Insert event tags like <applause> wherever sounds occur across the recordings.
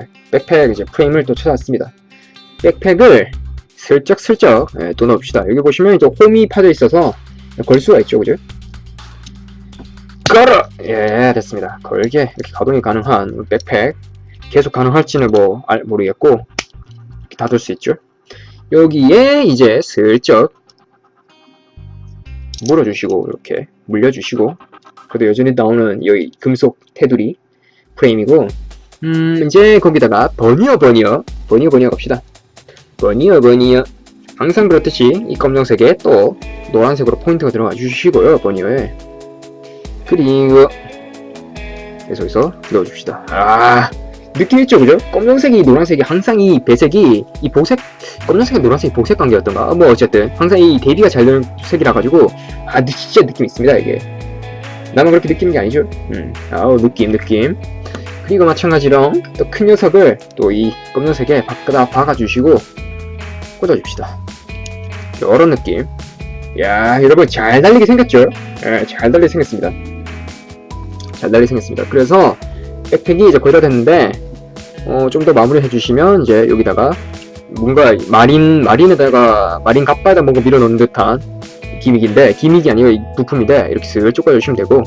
예, 백팩 이제 프레임을 또 찾아왔습니다. 백팩을 슬쩍슬쩍 예, 또 넣읍시다. 여기 보시면 이제 홈이 파져 있어서 걸 수가 있죠, 그죠? 걸어! 예, 됐습니다. 걸게 이렇게 가동이 가능한 백팩 계속 가능할지는 뭐 알, 모르겠고 닫을 수 있죠. 여기에 이제 슬쩍 물어주시고 이렇게 물려주시고 그래도 여전히 나오는 여기 금속 테두리 프레임이고 음 이제 거기다가 버니어 버니어. 버니어 버니어 갑시다. 버니어 버니어. 항상 그렇듯이 이 검정색에 또 노란색으로 포인트가 들어가 주시고요 버니어에. 그리고 계속해서 넣어줍시다. 아 느낌 있죠 그죠? 검정색이 노란색이 항상 이 배색이 이 보색 검정색이 노란색이 보색 관계였던가? 뭐 어쨌든 항상 이 대비가 잘 되는 색이라 가지고 아 느- 진짜 느낌 있습니다 이게. 나만 그렇게 느끼는 게 아니죠? 음 아우 느낌 느낌 그리고 마찬가지로 또 큰 녀석을 또 이 검정색에 바꾸다 박아주시고 꽂아줍시다. 이런 느낌. 야 여러분 잘 달리게 생겼죠? 예, 잘 달리게 생겼습니다. 잘 달리게 생겼습니다. 그래서 백팩이 이제 거의 다 됐는데 어, 좀 더 마무리 해주시면 이제 여기다가 뭔가 마린 마린에다가 마린 갑바에다 뭔가 밀어넣는 듯한 기믹인데 기믹이 아니고 이 부품인데 이렇게 슬쩍 꽂아주시면 되고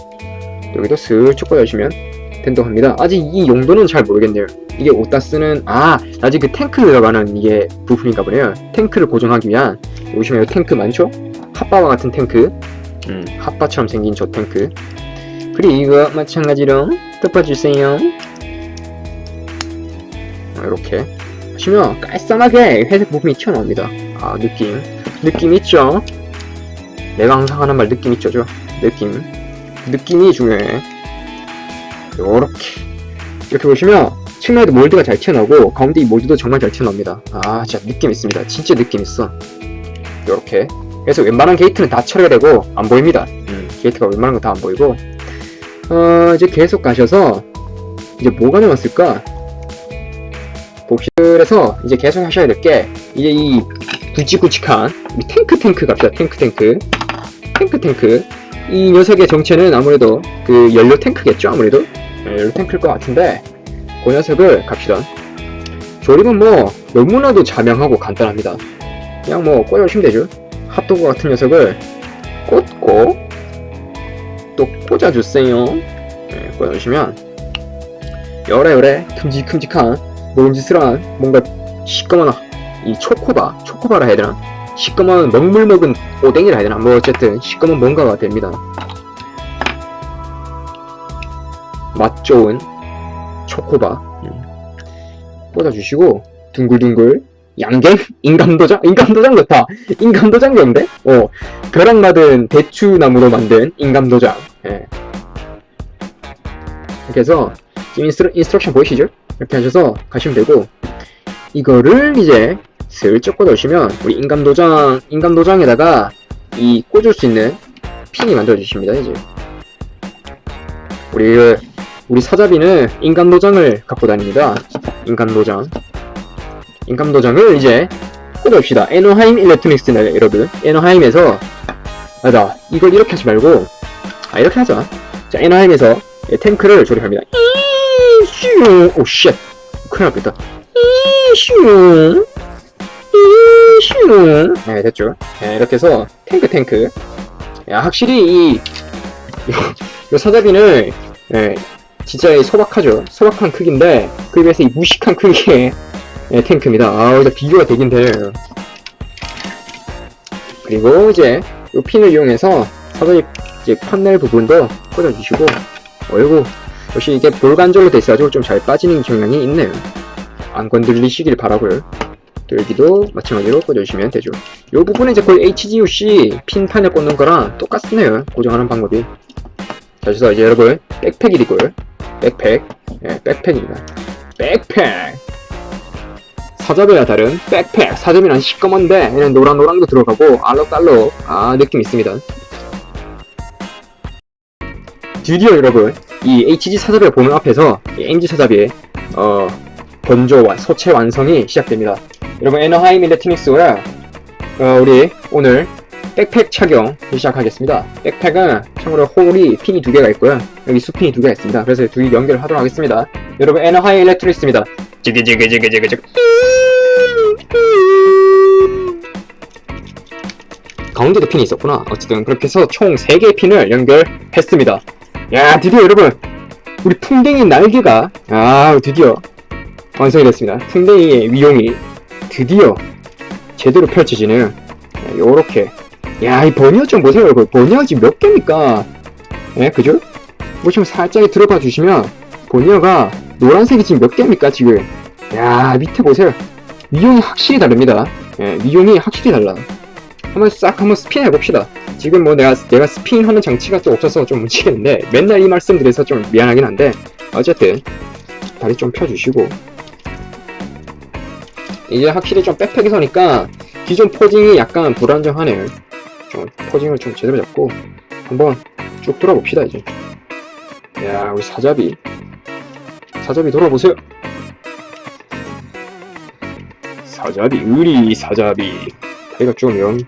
여기도 슬쩍 꽂아주시면 된다고 합니다. 아직 이 용도는 잘 모르겠네요. 이게 쓰는 아 아직 그 탱크 들어가는 이게 부품인가 보네요. 탱크를 고정하기 위한 보시면 이 탱크 많죠? 핫바와 같은 탱크, 음 핫바처럼 생긴 저 탱크. 그리고 이거 마찬가지로 덮어주세요. 이렇게 하시면 깔쌈하게 회색 부품이 튀어나옵니다. 아 느낌 느낌 있죠? 내가 항상 하는 말 느낌 있죠, 죠 느낌 느낌이 중요해. 요렇게 이렇게 보시면 측면에도 몰드가 잘 튀어나오고 가운데 이 몰드도 정말 잘 튀어나옵니다. 아 진짜 느낌 있습니다. 진짜 느낌 있어. 요렇게 그래서 웬만한 게이트는 다 처리가 되고 안 보입니다. 음, 게이트가 웬만한 거 다 안 보이고 어 이제 계속 가셔서 이제 뭐가 남았을까? 복실에서 이제 계속 하셔야 될 게 이제 이 굵직굵직한 탱크 탱크 갑시다 탱크 탱크 탱크 탱크 이 녀석의 정체는 아무래도 그 연료 탱크겠죠 아무래도 네, 연료 탱크일 것 같은데 그 녀석을 갑시다. 조립은 뭐 너무나도 자명하고 간단합니다. 그냥 뭐 꽂아주시면 되죠. 핫도그 같은 녀석을 꽂고 또 꽂아주세요. 네, 꽂아주시면 요래요래 큼직큼직한 먹음직스러운 뭔가 시꺼먼 이 초코바 초코바라 해야 되나? 시꺼먼 먹물 먹은 오뎅이라 해야 되나? 뭐 어쨌든 시꺼먼 뭔가가 됩니다 맛 좋은 초코바 음. 꽂아주시고 둥글둥글 양갱 인감도장 인감도장 좋다 인감도장 좋은데 어 벼락 맞은 대추나무로 만든 인감도장 예. 이렇게 해서 지금 인스트럭, 인스트럭션 보이시죠? 이렇게 하셔서 가시면 되고 이거를 이제 슬쩍 꽂아주시면 우리 인감도장 인감도장에다가 이 꽂을 수 있는 핀이 만들어 주십니다 이제 우리 그- 우리 사자비는 인감도장을 갖고 다닙니다. 인감도장. 인감도장을 이제 꽂아줍시다. 에노하임 일렉트닉스네 여러분. 에노하임에서 맞아. 이걸 이렇게 하지 말고 아 이렇게 하자. 자 에노하임에서 예, 탱크를 조립합니다. 이슈! 오 쉣. 큰일 났겠다. 이슈! 이슈! 네 됐죠. 네, 이렇게 해서 탱크 탱크. 야 확실히 이, <laughs> 이 사자비는 예, 진짜 이 소박하죠. 소박한 크기인데 그에 비해서 이 무식한 크기의 예, 탱크입니다. 아 이제 비교가 되긴 돼요 그리고 이제 이 핀을 이용해서 사자비 이제 판넬 부분도 꽂아주시고 어이구 역시 이게 볼관절로 돼 있어가지고 좀 잘 빠지는 경향이 있네요. 안 건들리시길 바라고요. 또 여기도 마찬가지로 꽂아주시면 되죠. 이 부분은 이제 거의 HGUC 핀 판을 꽂는 거랑 똑같네요. 고정하는 방법이. 자 그래서 이제 여러분 백팩이고요 백팩? 예, 백팩입니다. 백팩! 사자비와 다른 백팩! 사자비는 시꺼먼데! 얘는 노랑노랑도 들어가고 알록달록 아 느낌 있습니다. 드디어 여러분 이 HG 사자비를 보는 앞에서 이 MG 사자비의 어 건조와 소체 완성이 시작됩니다. 여러분 에너하임 일렉트닉스와 어, 우리 오늘 백팩 착용 시작하겠습니다. 백팩은 참고로 홀이 핀이 두 개가 있고요. 여기 수핀이 두 개가 있습니다. 그래서 두개 연결을 하도록 하겠습니다. 여러분 에너하임 일렉트닉스입니다. 지그지그지그지그지 가운데도 핀이 있었구나 어쨌든 그렇게 해서 총 3개의 핀을 연결했습니다 야 드디어 여러분 우리 풍뎅이 날개가 아 드디어 완성이 됐습니다 풍뎅이의 위용이 드디어 제대로 펼쳐지는 네, 요렇게 야 이 버니어 좀 보세요. 여러분 버니어 지금 몇 개입니까. 예 그죠? 뭐좀 살짝 들어가 주시면 버니어가 노란색이 지금 몇 개입니까 지금? 야 밑에 보세요. 위용이 확실히 다릅니다. 예 위용이 확실히 달라. 한번 싹 한번 스핀 해봅시다. 지금 뭐 내가 내가 스핀 하는 장치가 또 없어서 좀 묻히겠는데 맨날 이 말씀 드려서 좀 미안하긴 한데 어쨌든 다리 좀 펴주시고. 이제 확실히 좀 빽빽이 서니까 기존 포징이 약간 불안정하네요 좀 포징을 좀 제대로 잡고 한번 쭉 돌아봅시다 이제. 야 우리 사자비. 사자비 돌아보세요. 사자비 우리 사자비. 다리가 쭈면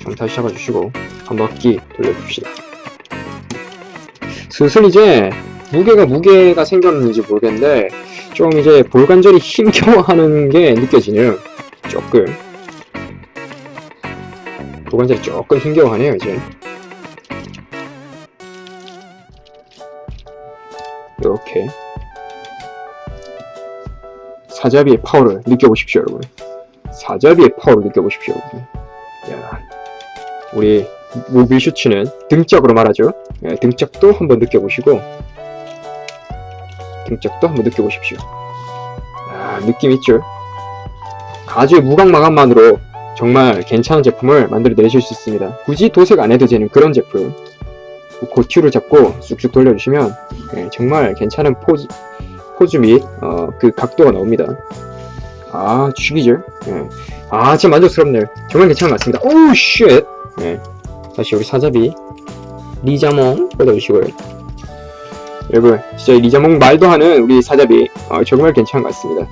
좀 다시 잡아주시고 한 바퀴 돌려줍시다. 슬슬 이제 무게가 무게가 생겼는지 모르겠는데 좀 이제 볼관절이 힘겨워하는 게 느껴지네요 조금 볼관절이 조금 힘겨워하네요 이제. 이렇게. 사자비의 파워를 느껴보십시오 여러분. 사자비의 파워를 느껴보십시오 여러분. 야 우리 모빌 슈츠는 등짝으로 말하죠? 예, 등짝도 한번 느껴보시고 등짝도 한번 느껴보십시오. 야 느낌 있죠? 가죽 무광 마감만으로 정말 괜찮은 제품을 만들어 내실 수 있습니다 굳이 도색 안 해도 되는 그런 제품 고튜를 잡고 쑥쑥 돌려주시면 예, 정말 괜찮은 포즈, 포즈 및, 어, 그 각도가 나옵니다. 아, 죽이죠? 예. 아, 진짜 만족스럽네요. 정말 괜찮은 것 같습니다. 오우, 쉣! 예. 다시 우리 사자비, 리자몽 뻗어주시고요. 여러분, 진짜 이 리자몽 말도 하는 우리 사자비, 아, 정말 괜찮은 것 같습니다.